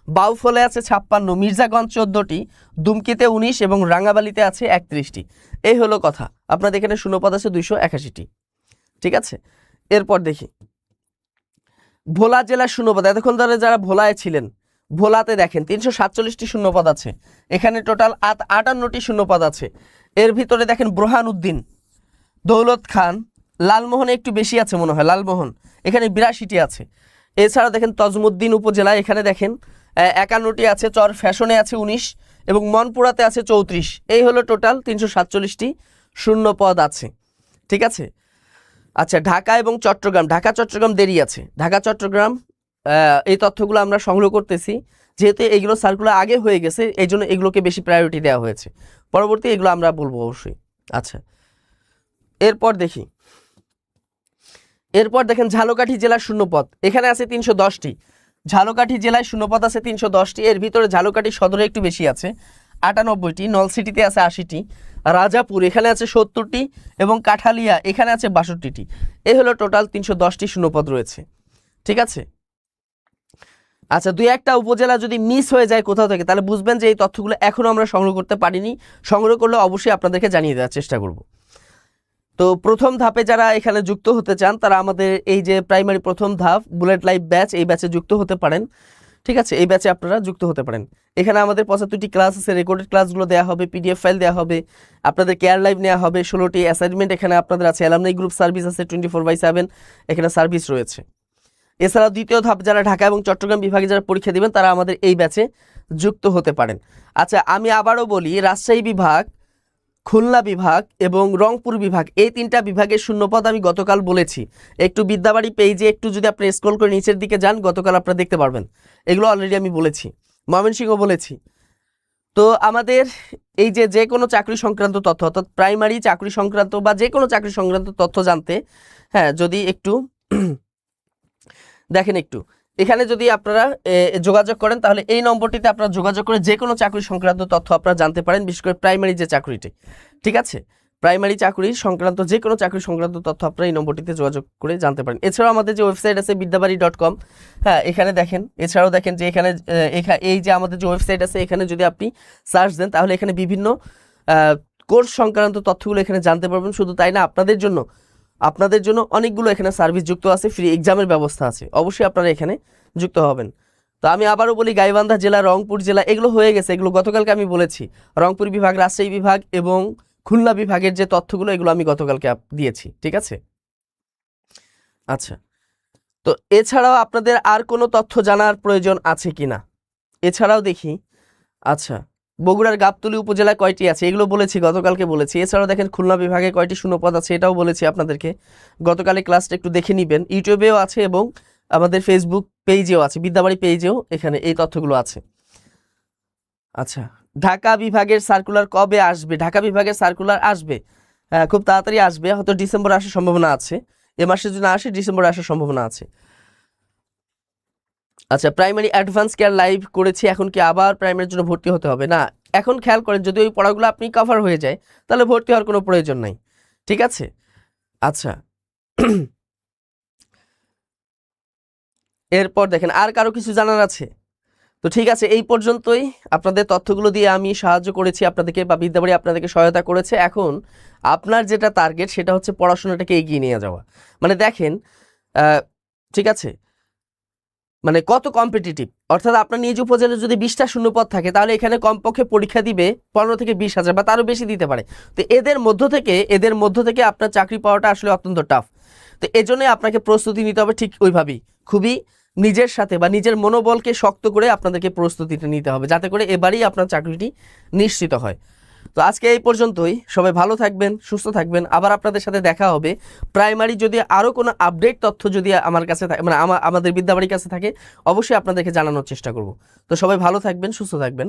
[SPEAKER 1] বাউফলে আছে ছাপ্পান্ন, মির্জাগঞ্জ চোদ্দোটি, দুমকিতে উনিশ এবং রাঙ্গাবালিতে আছে একত্রিশটি। এই হলো কথা। আপনাদের এখানে শূন্যপদ আছে দুইশো একাশিটি। ঠিক আছে? এরপর দেখি। ভোলা জেলার শূন্যপদ। এতক্ষণ ধরে যারা ভোলায় ছিলেন, ভোলাতে দেখেন, তিনশো সাতচল্লিশটি শূন্যপদ আছে। এখানে টোটাল আট, আটান্নটি শূন্যপদ আছে। এর ভিতরে দেখেন ব্রহান উদ্দিন, দৌলত খান, লালমোহনে একটু বেশি আছে মনে হয়, লালমোহন। এখানে বিরাশিটি আছে। এছাড়া দেখেন তজমুদ্দিন উপজেলা এখানে দেখেন একান্নটি আছে, চর ফ্যাশনে আছে উনিশ এবং মনপুরাতে আছে চৌত্রিশ। এই হলো টোটাল তিনশো সাতচল্লিশটি শূন্য পদ আছে। ঠিক আছে? আচ্ছা ঢাকা এবং চট্টগ্রাম। ঢাকা, চট্টগ্রাম দেরি আছে। ঢাকা, চট্টগ্রাম এই তথ্যগুলো আমরা সংগ্রহ করতেছি। যেহেতু এইগুলো সার্কুলার আগে হয়ে গেছে, এই জন্য এগুলোকে বেশি প্রায়োরিটি দেওয়া হয়েছে। পরবর্তী এগুলো আমরা বলব অবশ্যই। আচ্ছা। এরপর দেখি। এরপর দেখেন ঝালকাঠি জেলার শূন্যপদ এখানে আছে তিনশো দশটি। ঝালকাঠি জেলায় শূন্যপদ আছে তিনশো দশটি। এর ভিতরে ঝালকাঠি সদরে একটু বেশি আছে, আটানব্বইটি, নলসিটিতে আছে আশিটি, রাজাপুর এখানে আছে সত্তরটি এবং কাঠালিয়া এখানে আছে বাষট্টিটি। এই হলো টোটাল তিনশো দশটি শূন্যপদ রয়েছে। ঠিক আছে? আচ্ছা দুই একটা উপজেলা যদি মিস হয়ে যায় কোথাও থেকে, তাহলে বুঝবেন যে এই তথ্যগুলো এখনও আমরা সংগ্রহ করতে পারিনি। সংগ্রহ করলে অবশ্যই আপনাদেরকে জানিয়ে দেওয়ার চেষ্টা করব। তো প্রথম ধাপে যারা এখানে যুক্ত হতে চান, তারা আমাদের এই যে প্রাইমারি প্রথম ধাপ বুলেট লাইভ ব্যাচ এই ব্যাচে যুক্ত হতে পারেন। ঠিক আছে? এই ব্যাচে আপনারা যুক্ত হতে পারেন। এখানে আমাদের পঁচাত্তরটি ক্লাস আছে রেকর্ডেড ক্লাসগুলো দেওয়া হবে পিডিএফ ফাইল দেওয়া হবে, আপনাদের কেয়ার লাইভ নেওয়া হবে, ষোলোটি অ্যাসাইনমেন্ট এখানে আপনাদের আছে অ্যালামনাই গ্রুপ সার্ভিস আছে টোয়েন্টি ফোর বাই সেভেন এখানে সার্ভিস রয়েছে। এছাড়াও দ্বিতীয় ধাপ যারা ঢাকা এবং চট্টগ্রাম বিভাগে যারা পরীক্ষা দেবেন, তারা আমাদের এই ব্যাচে যুক্ত হতে পারেন। আচ্ছা আমি আবারও বলি, রাজশাহী বিভাগ খুলনা বিভাগ এবং রংপুর বিভাগ, এই তিনটা বিভাগের শূন্যপদ আমি গতকাল বলেছি। একটু বিদ্যাবাড়ি পেজে একটু যদি আপনি স্ক্রল করে নিচের দিকে যান, গতকাল আপনারা দেখতে পারবেন। এগুলো অলরেডি আমি বলেছি ময়মনসিংহ বলেছি। তো আমাদের এই যে যে কোনো চাকরি সংক্রান্ত তথ্য, অর্থাৎ প্রাইমারি চাকরি সংক্রান্ত বা যে কোনো চাকরি সংক্রান্ত তথ্য জানতে হ্যাঁ যদি একটু দেখেন একটু। এখানে যদি আপনারা যোগাযোগ করেন, তাহলে এই নম্বরটিতে আপনারা যোগাযোগ করে যে কোনো চাকরি সংক্রান্ত তথ্য আপনারা জানতে পারেন, বিশেষ করে প্রাইমারি যে চাকরিটি। ঠিক আছে? প্রাইমারি চাকরি সংক্রান্ত, যে কোনো চাকরি সংক্রান্ত তথ্য আপনারা এই নম্বরটিতে যোগাযোগ করে জানতে পারেন। এছাড়াও আমাদের যে ওয়েবসাইট আছে বিদ্যাবাড়ি ডট কম হ্যাঁ এখানে দেখেন। এছাড়াও দেখেন যে এখানে এখা- এই যে আমাদের যে ওয়েবসাইট আছে, এখানে যদি আপনি সার্চ দেন, তাহলে এখানে বিভিন্ন কোর্স সংক্রান্ত তথ্যগুলো এখানে জানতে পারবেন। শুধু তাই না, আপনাদের জন্য আপনাদের জন্য অনেকগুলো এখানে সার্ভিস যুক্ত আছে ফ্রি এক্সামের ব্যবস্থা আছে। অবশ্যই আপনারা এখানে যুক্ত হবেন। তো আমি আবারও বলি, গাইবান্ধা জেলা, রংপুর জেলা, এগুলো হয়ে গেছে, এগুলো গতকালকে আমি বলেছি। রংপুর বিভাগ, রাজশাহী বিভাগ এবং খুলনা বিভাগের যে তথ্যগুলো, এগুলো আমি গতকালকে দিয়েছি, ঠিক আছে? আচ্ছা তো এছাড়াও আপনাদের আর কোনো তথ্য জানার প্রয়োজন আছে কি না এছাড়াও দেখি আচ্ছা বগুড়ার গাবতলী উপজেলায় কয়টি আছে? এগুলো বলেছি, গতকালকে বলেছি। এছাড়াও দেখেন খুলনা বিভাগে কয়টি শূন্যপদ আছে এটাও বলেছি আপনাদেরকে। গতকালে ক্লাসটা একটু দেখে নেবেন। ইউটিউবেও আছে এবং আমাদের ফেসবুক পেজেও আছে, বিদ্যাবাড়ি পেজেও এখানে এই তথ্যগুলো আছে। আচ্ছা ঢাকা বিভাগের সার্কুলার কবে আসবে? ঢাকা বিভাগের সার্কুলার আসবে খুব তাড়াতাড়ি আসবে। হয়তো ডিসেম্বর আসার সম্ভাবনা আছে, এ মাসে যদি না আসে, ডিসেম্বর আসার সম্ভাবনা আছে। আচ্ছা প্রাইমারি অ্যাডভান্স কেয়ার লাইভ করেছি, এখন কি আবার প্রাইমারির জন্য ভর্তি হতে হবে? না, এখন খেয়াল করেন, যদি ওই পড়াগুলো আপনি কভার হয়ে যায়, তাহলে ভর্তি হওয়ার কোনো প্রয়োজন নাই। ঠিক আছে? আচ্ছা। এরপর দেখেন, আর কারও কিছু জানার আছে? তো ঠিক আছে, এই পর্যন্তই। আপনাদের তথ্যগুলো দিয়ে আমি সাহায্য করেছি, আপনাদেরকে বা বিদ্যাবাড়ি আপনাদেরকে সহায়তা করেছে। এখন আপনার যেটা টার্গেট সেটা হচ্ছে পড়াশোনাটাকে এগিয়ে নিয়ে যাওয়া। মানে দেখেন ঠিক আছে? মানে কত কম্পিটিটিভ অর্থাৎ আপনার নিজ উপজেলায় যদি বিশটা শূন্যপদ থাকে, তাহলে এখানে কমপক্ষে পরীক্ষা দিবে পনেরো থেকে বিশ হাজার বা তারও বেশি দিতে পারে। তো এদের মধ্য থেকে, এদের মধ্য থেকে আপনার চাকরি পাওয়াটা আসলে অত্যন্ত টাফ তো এজন্যই আপনাকে প্রস্তুতি নিতে হবে ঠিক ওইভাবেই। খুবই নিজের সাথে বা নিজের মনোবলকে শক্ত করে আপনাদেরকে প্রস্তুতিটা নিতে হবে, যাতে করে এবারেই আপনার চাকরিটি নিশ্চিত হয়। তো আজকে এই পর্যন্তই। সবাই ভালো থাকবেন, সুস্থ থাকবেন। আবার আপনাদের সাথে দেখা হবে। প্রাইমারি যদি আরও কোনো আপডেট তথ্য যদি আমার কাছে থাকে মানে আমার আমাদের বিদ্যাবাড়ির কাছে থাকে, অবশ্যই আপনাদেরকে জানানোর চেষ্টা করব। তো সবাই ভালো থাকবেন, সুস্থ থাকবেন।